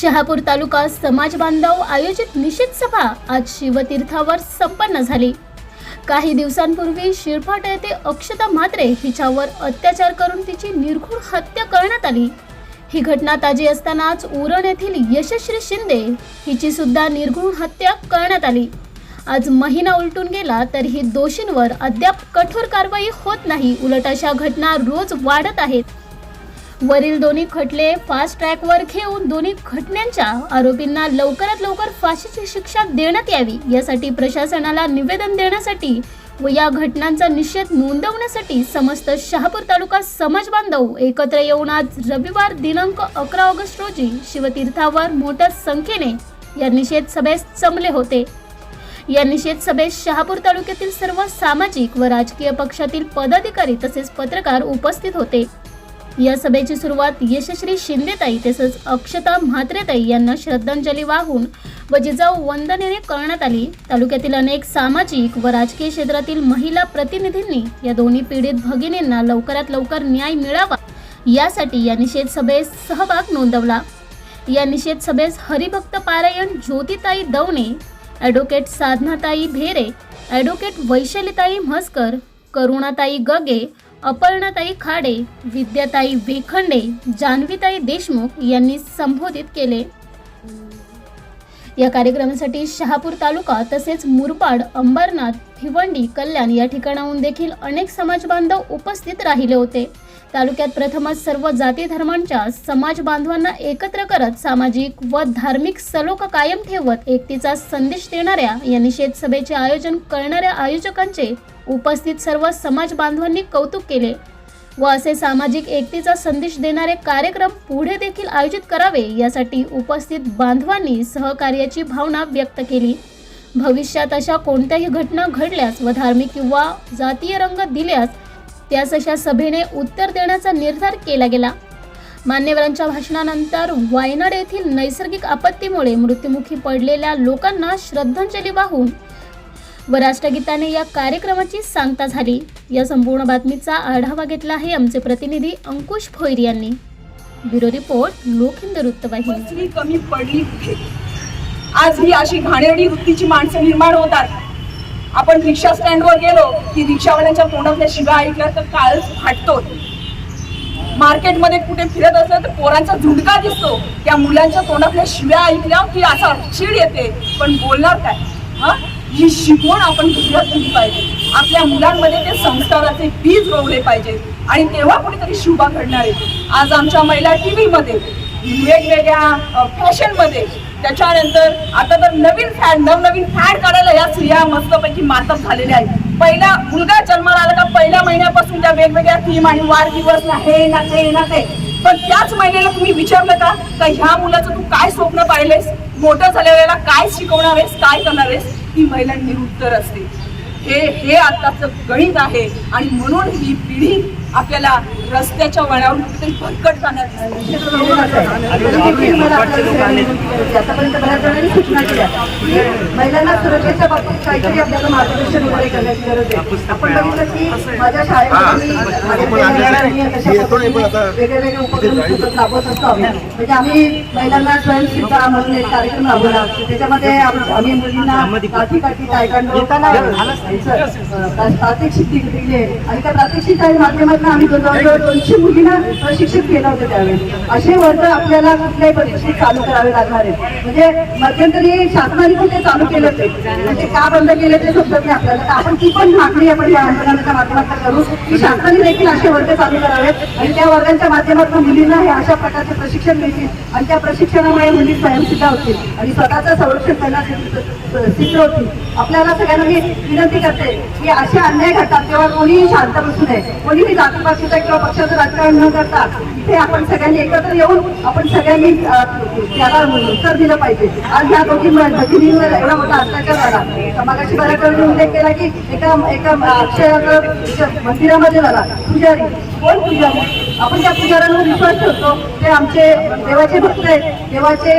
शहापूर तालुका समाज बांधव आयोजित निषेध सभा आज शिवतीर्थावर संपन्न झाली. काही दिवसांपूर्वी शिरफाट येथे अक्षता म्हात्रे हिच्यावर अत्याचार करून तिची निर्घुण हत्या करण्यात आली. ही घटना ताजी असतानाच उरण येथील यशश्री शिंदे हिची सुद्धा निर्घुण हत्या करण्यात आली. आज महिना उलटून गेला तरीही दोषींवर अद्याप कठोर कारवाई होत नाही. उलट अशा घटना रोज वाढत आहेत. वरील दोन्ही खटले फास्ट ट्रॅकवर घेऊन दोन्ही घटनांच्या आरोपींना लवकरात लवकर फाशीची शिक्षा देण्यात यावी यासाठी प्रशासनाला निवेदन देण्यासाठी व या घटनांचा निषेध नोंदवण्यासाठी समस्त शहापूर तालुका समाज बांधव एकत्र येऊन आज रविवार दिनांक अकरा ऑगस्ट रोजी शिवतीर्थावर मोठ्या संख्येने या निषेध सभेस जमले होते. या निषेध सभेत शहापूर तालुक्यातील सर्व सामाजिक व राजकीय पक्षातील पदाधिकारी तसेच पत्रकार उपस्थित होते. या सभेची सुरुवात यशश्री शिंदेताई तसंच अक्षता म्हात्रेताई यांना श्रद्धांजली वाहून व जिजाऊ वंदनेने करण्यात आली. तालुक्यातील अनेक सामाजिक व राजकीय क्षेत्रातील महिला प्रतिनिधींनी या दोन्ही पीडित भगिनींना लवकरात लवकर न्याय मिळावा यासाठी या निषेध सभेस सहभाग नोंदवला. या निषेध सभेस हरिभक्त पारायण ज्योतिताई दवणे ॲडव्होकेट साधनाताई भेरे ॲडव्होकेट वैशालीताई म्हस्कर करुणाताई गगे अपर्णाताई खाडे विद्याताई वेखंडे जान्हवीताई देशमुख यांनी संबोधित केले. या कार्यक्रमासाठी शहापूर तालुका तसेच मुरबाड अंबरनाथ भिवंडी कल्याण या ठिकाणाहून देखील अनेक समाजबांधव उपस्थित राहिले होते. तालुक्यात प्रथमच सर्व जाती धर्मांच्या समाज बांधवांना एकत्र करत सामाजिक व धार्मिक सलोक कायम ठेवत एकतीचा संदेश देणाऱ्या या निषेध सभेचे आयोजन करणाऱ्या आयोजकांचे उपस्थित सर्व समाज बांधवांनी कौतुक केले व असे सामाजिक एकतेचा संदेश देणारे कार्यक्रम पुढे देखील आयोजित करावे यासाठी उपस्थित बांधवांनी सहकार्याची भावना व्यक्त केली. भविष्यात अशा कोणत्याही घटना घडल्यास व धार्मिक किंवा जातीय रंग दिल्यास त्यास अशा सभेने उत्तर देण्याचा निर्धार केला गेला. मान्यवरांच्या भाषणानंतर वायनाड येथील नैसर्गिक आपत्तीमुळे मृत्युमुखी पडलेल्या लोकांना श्रद्धांजली वाहून व राष्ट्रगीताने या कार्यक्रमाची सांगता झाली. या संपूर्ण बातमीचा आढावा घेतला आहे आमचे प्रतिनिधी अंकुश भोईर यांनी. ब्युरो रिपोर्ट लोकहिंद वृत्तवाहिनी कमी पडली. आज ही अशी घाणेरडी वृत्तीची माणसं निर्माण होतात. आपण रिक्षा स्टँडवर गेलो की रिक्षावाल्यांच्या तोंडातल्या शिगा ऐकल्या तर काळच फाटतो मार्केटमध्ये कुठे फिरत असलं तर पोरांचा झुंडका दिसतो. त्या मुलांच्या तोंडातल्या शिव्या ऐकल्या की असा चिड येते. पण बोलणार काय? हा? ही शिकवण आपण दुसऱ्यात दिली पाहिजे. आपल्या मुलांमध्ये ते संस्काराचे बीज रोवले पाहिजे. आणि तेव्हा कुठेतरी शुभा घडणार आहे. आज आमच्या महिला टीव्ही मध्ये वेगवेगळ्या फॅशनमध्ये त्याच्यानंतर आता तर नवीन फॅड नवनवीन फॅड काढायला या स्त्रिया मस्तपैकी मातब झालेल्या आहेत. पहिला मुलगा जन्माला आला का पहिल्या महिन्यापासून त्या वेगवेगळ्या थीम आणि वाढदिवस ना हे ना ते ना ते पण त्याच महिन्याला तुम्ही विचारलं का? का ह्या मुलाचं तू काय स्वप्न पाहिलेस मोठं झालेल्याला काय शिकवणार आहेस काय करणार आहेस ती महिला निरुत्तर असते. हे हे आताचं गणित आहे आणि म्हणून ही पिढी आपल्याला रस्त्याच्या वळणावरून कुठेतरी भरकट जाणार आतापर्यंत बऱ्याच जणांनी सूचना केल्या. की महिलांना सुरक्षेच्या बाबतीत काहीतरी आपल्याला मार्गदर्शन वगैरे करण्याची गरज आहे. आपण बघितलं की माझ्या पद्धतीने वेगवेगळे उपक्रम राबवत असतो आम्ही. म्हणजे आम्ही महिलांना स्वयंसिद्धा म्हणून एक कार्यक्रम राबवला. त्याच्यामध्ये आम- आम्ही मुलींना काठी काठी तायकांडो प्रात्यक्षिक दिले. आणि त्या प्रात्यक्षिकाच्या माध्यमातून आम्ही दोनशे मुलींना प्रशिक्षित केलं होतं त्यावेळी. असे वर्ग आपल्याला कुठल्याही परीक्षेत चालू करावे लागणार आहेत. म्हणजे मध्यंतरी शासनाने पण ते चालू केलं ते म्हणजे का बंद केले ते समजत नाही आपल्याला. तर आपण ती पण मागणी आपण या आंदोलनाच्या माध्यमातून करू. की शासनाने देखील असे वर्ग चालू करावेत. आणि त्या वर्गांच्या माध्यमातून मुलींना हे अशा प्रकारचे प्रशिक्षण मिळतील. आणि त्या प्रशिक्षणामुळे मुली स्वयंसिद्धा होतील. आणि स्वतःचं संरक्षण करण्यासाठी सिद्ध आपल्याला सगळ्यांना मी विनंती करते की असे अन्याय घडतात तेव्हा कोणीही शांत बसू नये कोणीही जातीपातीचं किंवा पक्षाचं राजकारण न करता इथे आपण सगळ्यांनी एकत्र येऊन आपण सगळ्यांनी त्याला उत्तर दिलं पाहिजे. आज या दोघी भगिनींवर एवढा मोठा अत्याचार झाला. समाजाशी बऱ्याच उल्लेख केला की एका एका अक्षयाचं मंदिरामध्ये झाला. पुजारी कोण पुजारी? आपण त्या पुजाऱ्यांवर विश्वास ठेवतो. ते आमचे देवाचे भक्त आहेत. देवाचे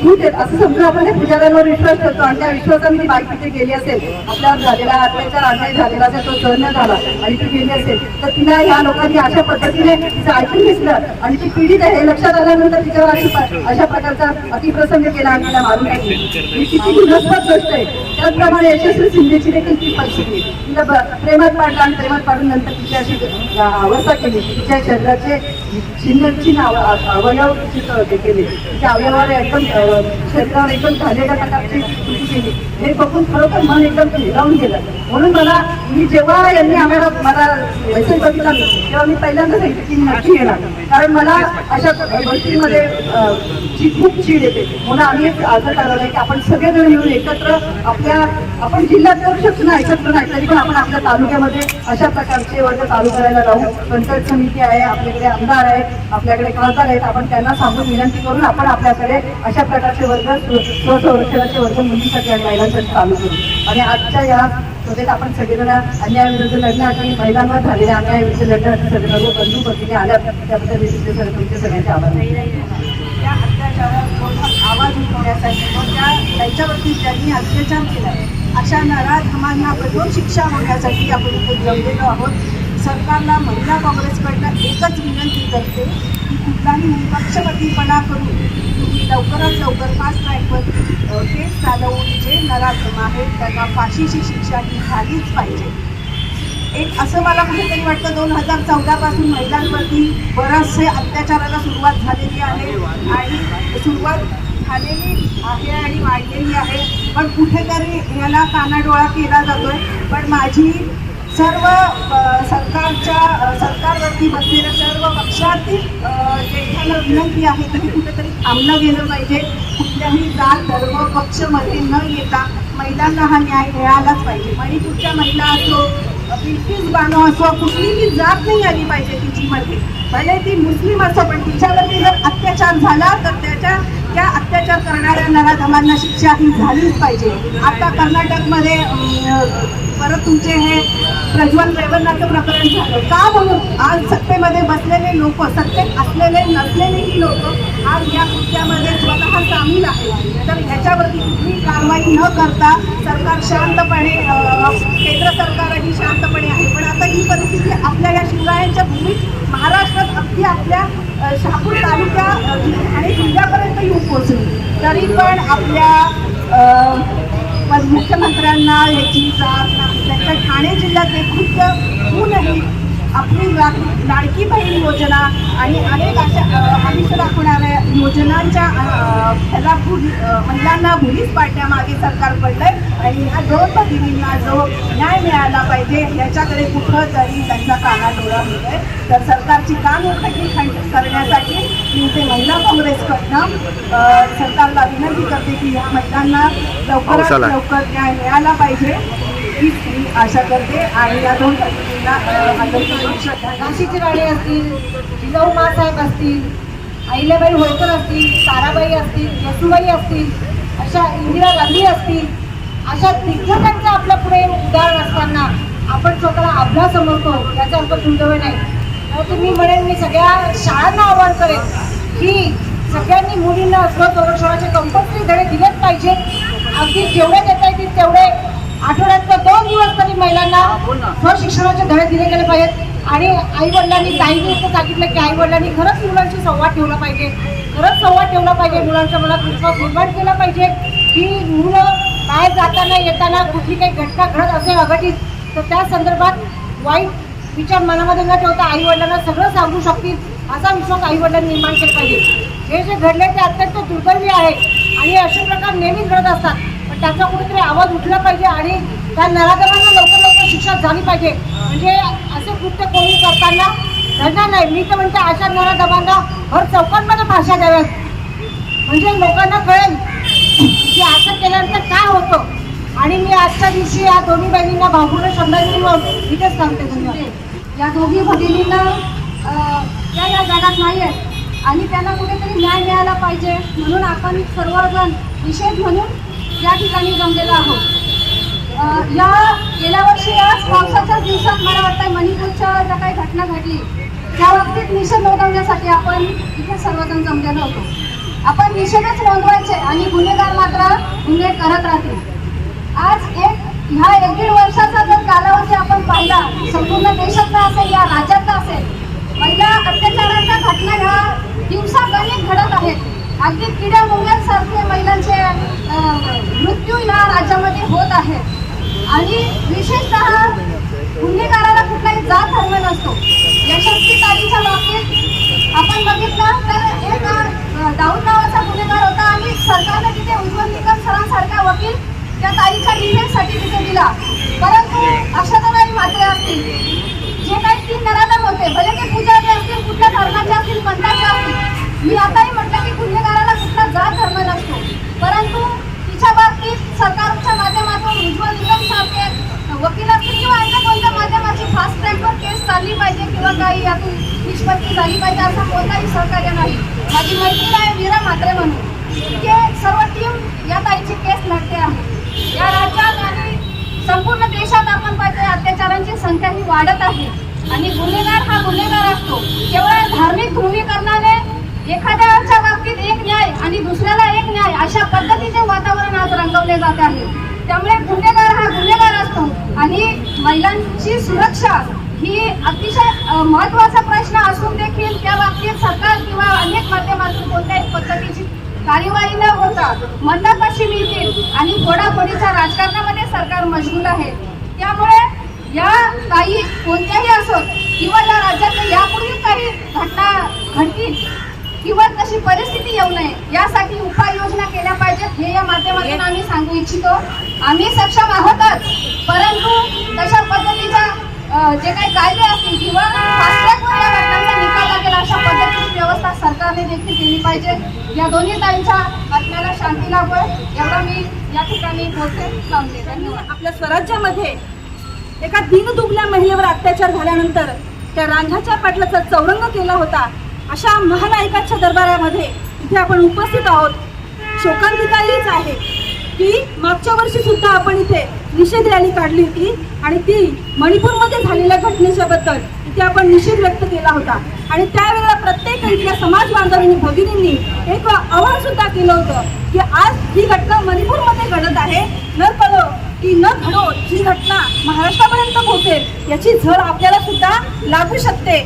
सूट आहेत असं समजून आपण त्या पुजाऱ्यांवर विश्वास करतो आणि त्या विश्वासाने ती बाईक तिथे गेली असेल आपल्यावर झालेला अत्याचार अन्याय झालेला असेल तो सहन झाला आणि ती गेली असेल तर तिला ह्या लोकांनी अशा पद्धतीने तिचं ऐकून घेतलं आणि ती पीडित आहे हे लक्षात आल्यानंतर तिच्यावर अशी अशा प्रकारचा अतिप्रसंग केला आणि तिला मारून टाकली. ही किती गुन्हास्पद गोष्ट आहे. त्याचप्रमाणे यशस्वी शिंदेची देखील ती परिस्थिती तिला प्रेमात पाडलं आणि प्रेमात पाडून नंतर तिच्या अशी अवस्था केली. तिच्या शरीराचे शिंदेची अवयव तिचे केले. तिच्या अवयवावर एकदम अ, एकदम झालेल्या प्रकारची कृती केली. हे बघून खरोखर मन एकदम हेलावून गेलं. म्हणून मला मी जेव्हा यांनी आम्हाला मला मेसेज बघितला मी तेव्हा मी पहिल्यांदा सांगितलं की नक्की येणार. कारण मला अशा गोष्टीमध्ये जी ची खूप चीड येते. म्हणून आम्ही एक असं की आपण सगळेजण येऊन एकत्र आपल्या आपण जिल्ह्यात करू शकतो ना एकत्र नाही तरी पण आपण आपल्या तालुक्यामध्ये अशा प्रकारचे वर्ग चालू करायला जाऊ. पंचायत समिती आहे आपल्याकडे आमदार आहेत आपल्याकडे खासदार आहेत आपण त्यांना सांगून विनंती करून आपण आपल्याकडे अशा प्रकारचे वर्ग स्वसंरक्षणाचे वर्ग मुलींसाठी आणि महिलांसाठी चालू करू आणि आजच्या या स्पर्धेत आपण सगळेजण अन्यायाविरुद्ध लढण्यात आणि महिलांवर झालेल्या अन्यायाविरुद्ध लढण्यासाठी सगळे सर्व बंधू भगिनी आल्या त्याबद्दल तुमचे सगळ्यांचे आभार आवाज उठवण्यासाठी त्यांच्यावरती ज्यांनी अत्याचार केला अशा नराधमांना कठोर शिक्षा होण्यासाठी आपण इथे आहोत. सरकारला महिला काँग्रेसकडनं एकच विनंती करते की कुठलाही निपक्षपातीपणा करून तुम्ही लवकरात लवकर फास्ट ट्रॅकवर केस चालवून जे नराधम आहेत त्यांना फाशीची शिक्षा ही झालीच पाहिजे. एक असं मला कुठेतरी वाटतं दोन हजार चौदापासून महिलांवरती बराचसे अत्याचाराला सुरुवात झालेली आहे आणि सुरुवात झालेली आहे आणि वाढलेली आहे. पण कुठेतरी ह्याला कानाडोळा केला जातोय. पण माझी सर्व सरकारच्या सरकारवरती बसलेल्या सर्व पक्षातील अ, ज्येष्ठांना विनंती आहे. तरी कुठेतरी थांबलं गेलं पाहिजे. कुठल्याही जात धर्म पक्षमध्ये न येता महिलांना हा न्याय मिळालाच पाहिजे. मणिपूरच्या महिला असो बिलकीस बानो असो कुठलीही जात नाही आली पाहिजे तिचीमध्ये भले ती मुस्लिम असो पण तिच्यावरती जर अत्याचार झाला तर त्याच्या त्या अत्याचार करणाऱ्या नराधमांना शिक्षा ही झालीच पाहिजे. आता कर्नाटकमध्ये परत तुमचे हे प्रज्वल रेवन्नाचं प्रकरण झालं. का म्हणून? आज सत्तेमध्ये बसलेले लोक सत्तेत असलेले नसलेलेही लोक आज या कृत्यामध्ये स्वतः सामील आहेत. तर ह्याच्यावरती कुठली कारवाई न करता सरकार शांतपणे केंद्र सरकारही शांतपणे आहे. पण आता ही परिस्थिती आपल्या या शिवरायांच्या भूमीत महाराष्ट्रात अगदी आपल्या शहापूर तालुक्या आणि जिल्ह्यापर्यंत येऊन पोहोचली. तरी पण आपल्या पण मुख्यमंत्र्यांना याची जात नाही. त्यांच्या ठाणे जिल्ह्यात लाडकी बहीण योजना आणि अनेक अशा आमिष दाखवणाऱ्या योजनांच्या ह्याला महिलांना भुलीच पाडण्यामागे सरकार पडलंय आणि ह्या दोन भगिनींना जो न्याय मिळाला पाहिजे याच्याकडे कुठं तरी त्यांचा कानाडोळा होतोय तर सरकारची कानउघडणी खंड करण्यासाठी मी इथे महिला काँग्रेसकडनं सरकारला विनंती करते की या महिलांना लवकरात लवकर न्याय मिळाला पाहिजे. हीच मी आशा करते. आणि या दोन काशीची राणी असतील जिजाऊ मासाहेब असतील अहिल्याबाई होळकर असतील ताराबाई असतील येसुबाई असतील अशा इंदिरा गांधी असतील अशा दिग्गजांचं आपल्या पुढे उदाहरण असताना आपण स्वतःला अभ्यास समजतो याचा अर्थ दुर्दैव नाही. तर मी म्हणेन मी सगळ्या शाळांना आवाहन करेन की सगळ्यांनी मुलींना स्वसंरक्षणाचे कंपल्सरी धडे दिलेच पाहिजे अगदी जेवढे महिलांना स्वशिक्षणाचे धडे दिले गेले पाहिजेत. आणि आई वडिलांनी ताईने इथं सांगितलं की आई वडिलांनी खरंच मुलांशी संवाद ठेवला पाहिजे. खरंच संवाद ठेवला पाहिजे. मुलांच्या मनात विश्वास निर्माण केला पाहिजे. की मुलं बाहेर जाताना येताना कुठली काही घटना घडत असेल अघटित तर त्या संदर्भात वाईट विचार मनामध्ये न ठेवता आई वडिलांना सगळं सांगू शकतील असा विश्वास आई वडिलांनी निर्माण केला पाहिजे. हे जे घडले ते अत्यंत दुर्दैवी आहे. आणि असे प्रकार नेहमीच घडत असतात. पण त्याचा कुठेतरी आवाज उठला पाहिजे आणि त्या नराधमांना लवकर लवकर शिक्षा झाली पाहिजे. म्हणजे असे कृत्य कोणी करताना घडणार नाही. मी तर म्हणते अशा नराधमांना भर चौकांमध्ये भाषा द्याव्यात. म्हणजे लोकांना कळेल की असं केल्यानंतर काय होतं. आणि मी आजच्या दिवशी या दोन्ही बहिणींना भावपूर्ण शब्दांनी मग इथेच सांगते. धन्यवाद. या दोघी भगिनींना त्या या जगात नाही आहेत. आणि त्यांना कुठेतरी न्याय मिळाला पाहिजे म्हणून आपण सर्वजण निषेध म्हणून या ठिकाणी जमलेलो आहोत. या गेल्या वर्षी याच पावसाच्याच दिवसात मला वाटतं मणिपूरच्या ज्या काही घटना घडली त्या बाबतीत निषेध नोंदवण्यासाठी आपण इथे सर्वजण जमलेलो होतो. आपण निषेधच नोंदवायचे आणि गुन्हेगार मात्र गुन्हे करत राहतील. आज एक ह्या एक दीड वर्षाचा जर कालावधी आपण पाहिला संपूर्ण देशातला असेल या राज्यातला असेल महिला अत्याचाराच्या घटना ह्या दिवसागणिक घडत आहेत. अगदी किड्या मुंग्यांसारखे महिलांचे मृत्यू या राज्यामध्ये होत आहेत आणि विशेषतः गुन्हेगाराला कुठलाही जात धर्म नसतो. यशस्वी तालीच्या बाबतीत आपण बघितलं तर एक दाऊद नावाचा गुन्हेगार होता आणि सरकारने तिथे उज्ज्वल निकम सरांसारखा वकील त्या तारीखा डिफेन्ससाठी तिथे दिला परंतु अशातराई मात्र असतील जे काही तीन नराधम होते भले ते पूजारी असतील कुठल्या धर्माचे असतील पंथाचे असतील मी आताही म्हटलं की गुन्हेगाराला कुठला जात धर्म नसतो परंतु तिच्या बाबतीत सरकारच्या माध्यमातून उज्ज्वल निकम सारखे वकील असतील किंवा अन्य कोणत्या माध्यमाची फास्ट ट्रॅकवर केस चालली पाहिजे किंवा काही यातून निष्पत्ती झाली पाहिजे असा कोणताही सहकार्य नाही. माझी मैत्रीण आहे वीरा म्हात्रे म्हणून. इतके सर्व टीम या ताईची केस लढते आहे. या राज्यात आणि संपूर्ण देशात आपण पाहिजे अत्याचारांची संख्या ही वाढत आहे. आणि गुन्हेगार हा गुन्हेगार असतो. केवळ धार्मिक ध्रुवीकरणाने एखाद्याच्या बाबतीत एक न्याय आणि दुसऱ्याला एक न्याय अशा पद्धतीचे वातावरण आज रंगवले जात आहे. त्यामुळे गुन्हेगार हा गुन्हेगार असतो आणि महिलांची सुरक्षा ही अतिशय महत्त्वाचा महत्त्वाचा प्रश्न असून देखील त्या बाबतीत सरकार किंवा अनेक माध्यमातून कोणत्याही पद्धतीची कार्यवाही न होता मतं कशी मिळतील आणि फोडाफोडीच्या राजकारणामध्ये सरकार मजबूत आहे? त्यामुळे या काही कोणत्याही असोत किंवा या राज्यात यापूर्वी काही घटना घडतील किंवा तशी परिस्थिती येऊ नये यासाठी उपाययोजना केल्या पाहिजेत हे या माध्यमातून आम्ही सांगू इच्छितो. आम्ही सक्षम आहोतच परंतु तशा पद्धतीच्या जे काही कायदे असतील किंवा fast track या घटनांचा निकाल लागेल अशा पद्धतीची व्यवस्था सरकारने देखील केली पाहिजे. या दोन्ही ताईंच्या आत्म्याला शांती लाभो एवढा मी या ठिकाणी बोलते. सांगते धन्यवाद. आपल्या स्वराज्यामध्ये एका दीनदुबल्या महिलेवर अत्याचार झाल्यानंतर त्या रांझाच्या पाटलाचा चौरंग केला होता. अशा महानायकाच्या दरबारामध्ये इथे आपण उपस्थित आहोत. शोकांतिका हीच आहे. की मागच्या वर्षी सुद्धा आपण इथे निषेध रॅली काढली होती. आणि ती मणिपूरमध्ये झालेल्या घटनेच्या बद्दल इथे आपण निषेध व्यक्त केला होता. आणि त्यावेळेला प्रत्येक इथल्या समाज बांधवांनी भगिनींनी एक आव्हान सुद्धा केलं होतं की आज ही घटना मणिपूरमध्ये घडत आहे. न कळो की न घडो ही घटना महाराष्ट्रापर्यंत पोहोचेल याची झळ आपल्याला सुद्धा लागू शकते.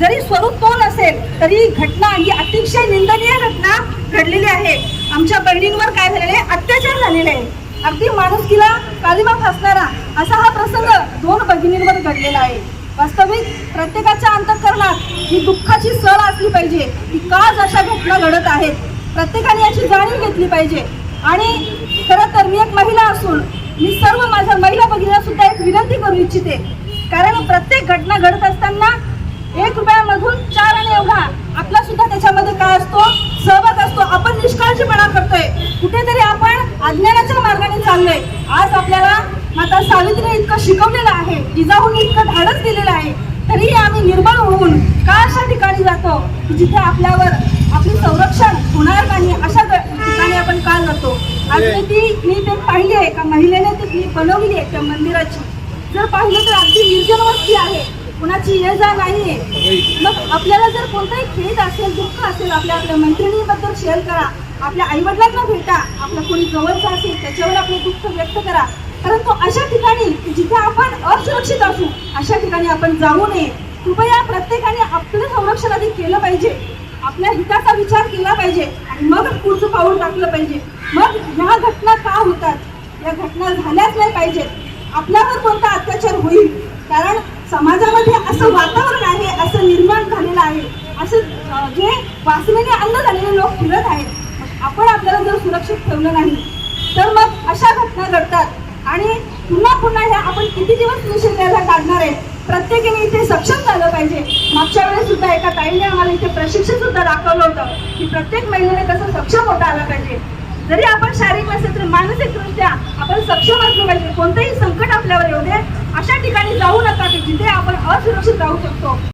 जरी स्वरूप तो नसेल तरी घटना ही अतिशय निंदनीय घटना घडलेली आहे. आमच्या बहिणींवर काय झालेले अत्याचार झालेले आहे अगदी माणुसकीला कालिमा फासणारा असा हा प्रसंग दोन भगिनींवर घडलेला आहे. वास्तविक प्रत्येकाच्या अंतःकरणात ही दुःखाची सळ असली पाहिजे. की का अशा घटना घडत आहेत प्रत्येकाने याची जाणीव घेतली पाहिजे. आणि खरं तर मी एक महिला असून मी सर्व माझ्या महिला भगिनीला सुद्धा एक विनंती करू इच्छिते. कारण प्रत्येक घटना घडत असताना एक रुपयामधून चार आणि एवढा आपला सुद्धा त्याच्यामध्ये काय असतो? सहभाग असतो. आपण निष्काळजीपणा करतोय. कुठेतरी आपण अज्ञानाच्या मार्गाने चाललोय. आज आपल्याला माता सावित्रीने इतकं शिकवलेलं आहे जिजाऊने इतकं धाडस दिलेलं आहे तरीही आम्ही निर्बळ होऊन का अशा ठिकाणी जातो जिथे आपल्यावर आपली संरक्षण होणार नाही अशा ठिकाणी आपण का जातो? आणि ती मी ते पाहिली आहे का? महिलेने ती मी बनवली आहे त्या मंदिराची. जर पाहिलं तर अगदी निर्जन वस्ती आहे. कुणाची ये जा नाही मग आपल्याला जर कोणताही खेद असेल दुःख असेल आपल्या आपल्या मैत्रिणीबद्दल शेअर करा. आपल्या आईवडिलांना भेटा. आपलं कोणी जवळचं असेल त्याच्यावर आपले दुःख व्यक्त करा. परंतु अशा ठिकाणी जिथे आपण असुरक्षित असू अशा ठिकाणी आपण जाऊ नये. कृपया प्रत्येकाने आपलं संरक्षण आधी केलं पाहिजे. आपल्या हिताचा विचार केला पाहिजे आणि मग पुढचं पाऊल टाकलं पाहिजे. मग ह्या घटना का होतात? या घटना झाल्याच नाही पाहिजेत. आपल्यावर कोणता अत्याचार होईल? कारण समाजामध्ये असं वातावरण आहे असं निर्माण झालेलं आहे. असं जे वासनेने अन्न झालेले लोक फिरत आहेत. आपण आपल्याला जर सुरक्षित ठेवलं नाही तर मग अशा घटना घडतात. आणि पुन्हा पुन्हा ह्या आपण किती दिवस निषेधाला काढणार आहे प्रत्येकाने इथे सक्षम झालं पाहिजे. मागच्या वेळेस सुद्धा एका ताईने आम्हाला इथे प्रशिक्षण सुद्धा दाखवलं होतं की प्रत्येक महिलेने कसं सक्षम होता आलं पाहिजे. जरी आपण शारीरिक असेल तर मानसिकदृष्ट्या आपण सक्षम असलो पाहिजे. कोणतंही संकट आपल्यावर येऊ दे. अशा ठिकाणी जाऊ नका की जिथे आपण असुरक्षित राहू शकतो.